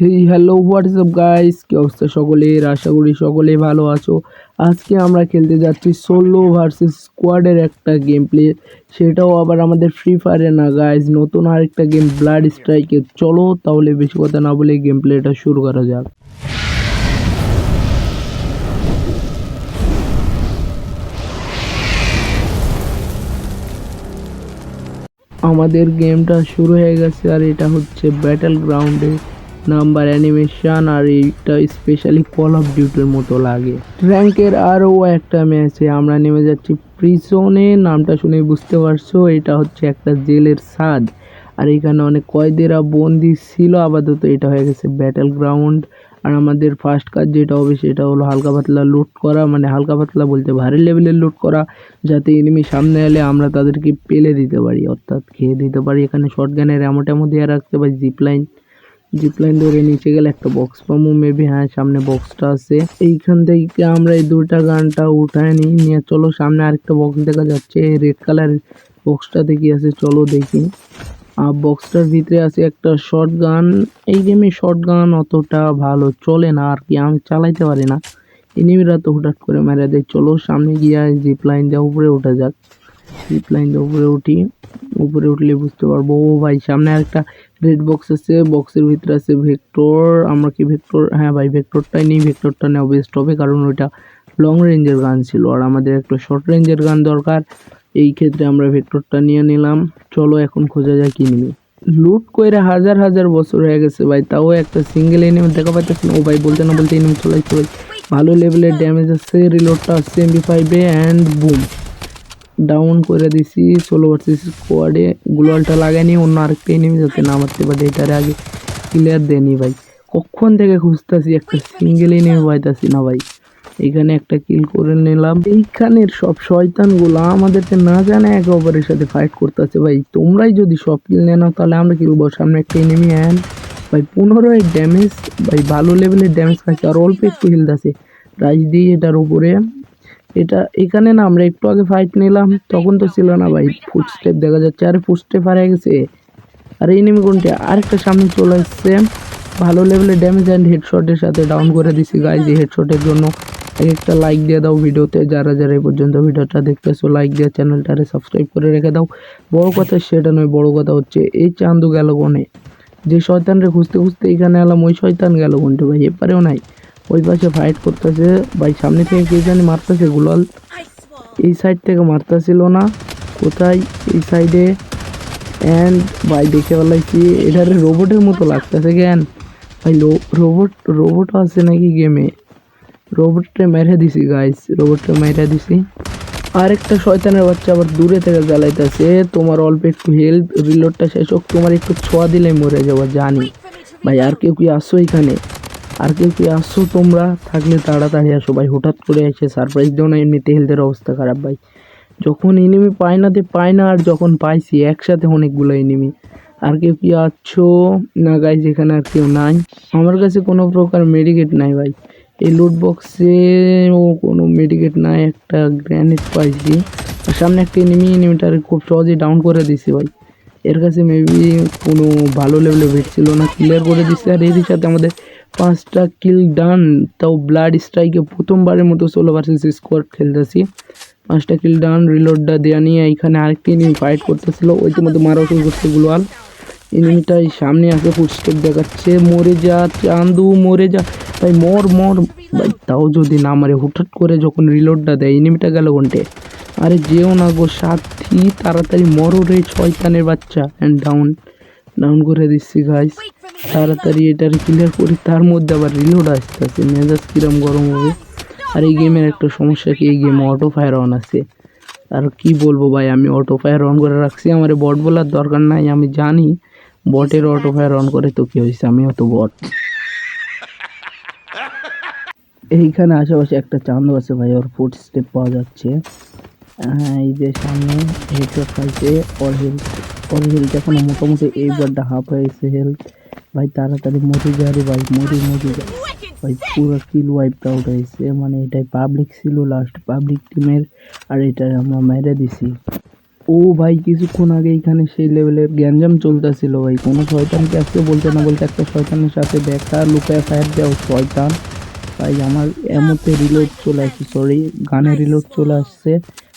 Hey hello WhatsApp guys কি অবস্থা সকলের? আশা করি সকলেই ভালো আছো। আজকে আমরা খেলতে যাচ্ছি সোলো ভার্সেস স্কোয়াডের একটা গেম প্লে সেটাও আবার আমাদের ফ্রি ফায়ারে না গাইস নতুন আরেকটা গেম ব্লাড স্ট্রাইকে চলো, তাহলে বেশি কথা না বলে গেম প্লেটা শুরু করা যাক। আমাদের গেমটা শুরু হয়ে গেছে, আর এটা হচ্ছে ব্যাটেল গ্রাউন্ডে নাম্বার অ্যানিমেশন আর এইটা স্পেশালি কল অফ ডিউটির মতো লাগে। র্যাঙ্কের আরও একটা ম্যাচে আমরা নেমে যাচ্ছি প্রিজনে নামটা শুনে বুঝতে পারছ, এটা হচ্ছে একটা জেলের স্বাদ। আর এখানে অনেক কয়েদিরা বন্দি ছিল, আপাতত এটা হয়ে গেছে ব্যাটেল গ্রাউন্ড আর আমাদের ফার্স্ট কাজ যেটা হবে সেটা হলো হালকা পাতলা লুট করা মানে হালকা পাতলা বলতে ভারী লেভেলের লুট করা, যাতে এনিমি সামনে এলে আমরা তাদেরকে পেলে দিতে পারি, অর্থাৎ খেয়ে দিতে পারি। এখানে শর্ট গানের এমন টেমো দিয়ে রাখতে পারি জিপ লাইন জিপ লাইন ধরে নিচে গেলে একটা বক্স পাবো মেবি হ্যাঁ সামনে বক্সটা আছে। এইখান থেকে আমরা এই দুইটা গানটা উঠায় নিই, নিয়ে চলো, সামনে আরেকটা বক্স দেখা যাচ্ছে রেড কালার বক্সটাতে কি আছে, চলো দেখি। আর বক্সটার ভিতরে আছে একটা শর্ট গান এই গেমে শর্ট গান অতটা ভালো চলে না, আর কি, আমি চালাইতে পারি না। এনিমিরা তো হুটাট করে মেরে দেয়। চলো, সামনে গিয়ে জিপ লাইন দিয়ে উপরে ওঠা যাক। জিপ লাইন দিয়ে উপরে উঠি, উপরে উঠলে বুঝতে পারব, ও ভাই সামনে একটা রেড বক্স আছে বক্সের ভিতরে আছে ভেক্টর আমরা কি ভেক্টর হ্যাঁ ভাই ভেক্টরটাই নিই ভেক্টরটা নেওয়া বেস্ট হবে, কারণ ওইটা লং রেঞ্জের গান ছিল, আর আমাদের একটা শর্ট রেঞ্জের গান দরকার, এই ক্ষেত্রে আমরা ভেক্টরটা নিয়ে নিলাম, চলো এখন খোঁজা যায় কি নিবি। লুট করে হাজার হাজার বছর হয়ে গেছে ভাই, তাও একটা সিঙ্গেল এনিমি দেখা পাইতেছি ও ভাই বলতে না বলতে এনিমি চলে চলে, ভালো লেভেলের ড্যামেজ আছে রিলোডটা আছে এমবি ফাইভে অ্যান্ড বুম ডাউন করে দিছি ষোলো ভার্সেস স্কোয়াডে গ্লোয়ালটা লাগাইনি অন্য আরেকটা এনিমি যাতে না মারতে পারে, এটারে আগে ক্লিয়ার দেনি ভাই। কখন থেকে খুঁজতেছি একটা সিঙ্গেল এনিমি পাইতাছি না ভাই। এখানে একটা কিল করে নিলাম। এইখানের সব শয়তানগুলো আমাদেরকে না জানে একে অপরের সাথে ফাইট করতেছে ভাই। তোমরাই যদি সব কিল নিয়ে নাও, তাহলে আমরা কিলবো সামনে একটা এনিমি অ্যান ভাই পনেরো ড্যামেজ ভাই, ভালো লেভেলের ড্যামেজ খাচ্ছে আর অল্প একটু হিল আছে। রাইস দিয়ে এটার উপরে। এটা এখানে না আমরা একটু আগে ফাইট নিলাম, তখন তো ছিল না ভাই ফুট স্টেপ দেখা যাচ্ছে, আরে ফুট স্টেপ হারিয়ে গেছে। আর এই নেমে কোনটা আরেকটা সামনে চলে আসছে। ভালো লেভেলের ড্যামেজ অ্যান্ড হেডশটের সাথে ডাউন করে দিছি গাইজ এই হেডশটের জন্য। এক একটা লাইক দিয়ে দাও ভিডিওতে, যারা যারা এই পর্যন্ত ভিডিওটা দেখতেছো লাইক দিয়ে চ্যানেলটারে সাবস্ক্রাইব করে রেখে দাও। বড় কথা সেটা নয়, বড় কথা হচ্ছে, এই চান্দু গেল কোনে? যে শয়তানরে খুঁজতে খুঁজতে এখানে এলাম, ওই শয়তান গেল কোনটা ভাই? এপারেও নাই। ওই পাশে ফাইট করতেছে। ভাই, সামনে থেকে কে জানি মারতেছে, গুলাল। এই সাইড থেকে মারতেছিল না। কোথায়? এই সাইডে অ্যান্ড ভাই, দেখে বলাইছি এটারে রোবটের মতো লাগতেছে জ্ঞান ভাই রোবট রোবট আছে নাকি গেমে রোবটটা মেরে দিছি গাইস রোবটটা মেরে দিছি। আরেকটা শয়তানের বাচ্চা আবার দূরে থেকে জ্বালাইতেছে। তোমার অল্প একটু হেলথ রিলোডটা শেষ হোক, তোমার একটু ছোঁয়া দিলে মরে যাব, জানি। ভাই, আর কেউ কি আসছো এখানে? আর কেউ কি আসছো তোমরা, থাকলে তাড়াতাড়ি আসো ভাই। হঠাৎ করে এসে সারপ্রাইজ দিও না এমনিতে হেলথের অবস্থা খারাপ ভাই। যখন এনিমি পায় না তে পায় না, আর যখন পাইছি, একসাথে অনেকগুলো এনিমি আর কেউ কি আছো? না গাই যেখানে আর কেউ নাই। আমার কাছে কোনো প্রকার মেডিকেট নাই ভাই। এই লুট বক্সে ও কোনো মেডিকেট নাই, একটা গ্র্যানেড পাইছি। আর সামনে একটা এনিমি এনিমিটার খুব সহজেই ডাউন করে দিছি ভাই। এর কাছে মেবি কোনো ভালো লেভেলে ভেট ছিল না ক্লিয়ার করে দিচ্ছে আর এরই সাথে আমাদের পাঁচটা কিল ডান তাও ব্লাড স্ট্রাইকে প্রথমবারের মতো ষোলো ভার্সেস স্কোয়াড খেলতেছি। পাঁচটা কিল ডান রিলোডটা দেওয়া নিয়ে এখানে আরেকটি এনিমি ফাইট করতেছিল। ওইটির মারাও শুরু করছে গুলোয়াল এনিমিটাই সামনে আসে ফুটস্টেপ দেখাচ্ছে। মরে যা, চান্দু মরে যা। ভাই, মর মর। ভাই, তাও যদি না মারে, হুটহাট করে যখন রিলোডটা দেয় এনিমিটা গেল ঘন্টে আরে যেও না গো সাথী তাড়াতাড়ি মরো রে ছয়তানের বাচ্চা। অ্যান্ড ডাউন ডাউন করে দিচ্ছি গাইস তাড়াতাড়ি এটার ক্লিয়ার করি, তার মধ্যে আবার রিলোড আসতেছে। মেজাজ কিরম গরম হবে। আর এই গেমের একটা সমস্যা কি, এই গেমে অটো ফায়ার অন আছে। আর কি বলব ভাই, আমি অটো ফায়ার অন করে রাখছি। আমার বট বলার দরকার নাই, আমি জানি বটের অটো ফায়ার অন করে তো কি হয়েছে, আমিও তো বট এইখানে আশেপাশে একটা চান্দু আছে ভাই, ওর ফুট স্টেপ পাওয়া যাচ্ছে। এই যে সামনে হেডশট খাইছে ওর হেলথ ওর হেলথ এখন মোটামুটি এইবারটা হাফ হয়েছে হেলথ ভাই, তাড়াতাড়ি মরে যা রে ভাই মরে মরে যা ভাই, পুরো কিল ওয়াইপ আউট হয়েছে মানে এটাই পাবলিক ছিল লাস্ট পাবলিক টিমের আর এটা আমরা মেরে দিছি। ও ভাই, কিছুক্ষণ আগে এখানে সেই লেভেলের গ্যাঞ্জাম চলতেছিল ভাই, কোনো শয়তানকে আজকে বলতে না বলতে একটা শয়তানের সাথে দেখা, লুকায় ফায়ার দেওয়া, শয়তান। ভাই আমার এমতে রিলোড চলে আসছে সরি গানে রিলোড চলে আসছে।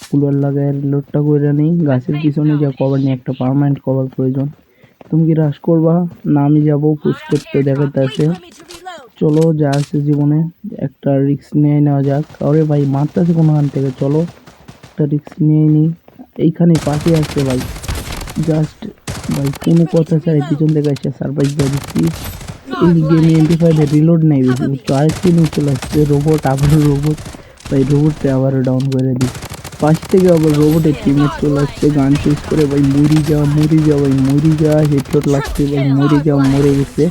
কুলার লাগায় রিলোডটা করে নেই, গাছের পিছনে যা কভার নিয়ে একটা পার্মানেন্ট কভার প্রয়োজন। তুমি কি রাশ করবা? না, আমি যাব ফুস্টেপতে দেখাতে আছে চলো, যা আছে জীবনে, একটা রিস্ক নিয়ে নেওয়া যাক। আরে ভাই, মারতেছে কোনোখান থেকে? চলো, একটা রিস্ক নিয়ে নিই। এইখানে পাশে আসছে ভাই। জাস্ট ভাই, কোনো কথা চাই পিছন থেকে এসে সারপ্রাইজ দিয়ে দিচ্ছি। এই গেমে এমপি ফাইভে রিলোড নেই বেশি। আরেকটি নিয়ে চলে আসছে রোবট আবারও রোবট ভাই রোবটকে আবারও ডাউন করে দিই। পাশ থেকে আবার রোবটের টিমে চলে আসছে, গান চুজ করে, ভাই, মরি যা মরি যা, ভাই, মরি যা হেডশট লাগছে, ভাই, মরি যা, মরে গেছে।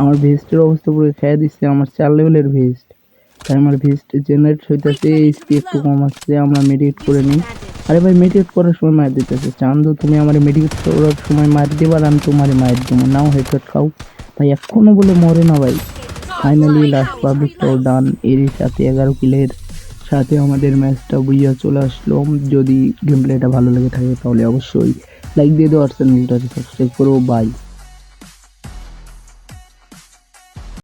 আমার ভেস্টের অবস্থা পুরো খেয়ে দিচ্ছে, আমার চার লেভেলের ভেস্ট তাই আমার ভেস্ট জেনারেট হইতেছে এইচপি একটু কম আসছে, আমরা মেডিকেট করে নিই। আরে ভাই মেডিকেট করার সময় মার দিতেছে। চান্দু, তুমি আমার মেডিকেট করার সময় মার দিবার আমি তোমার মার দেবো। নাও হেডশট খাও। ভাই এখনও বলে মরে না ভাই। ফাইনালি লাস্ট পাবলিকটাও ডান এর সাথে এগারো কিলের সাথে আমাদের ম্যাচটা বুঝিয়া চলে আসলো। যদি গেম প্লেটা ভালো লেগে থাকে তাহলে অবশ্যই লাইক দিয়ে দেওয়ার চ্যানেলটাকে সাবস্ক্রাইব করো। বাই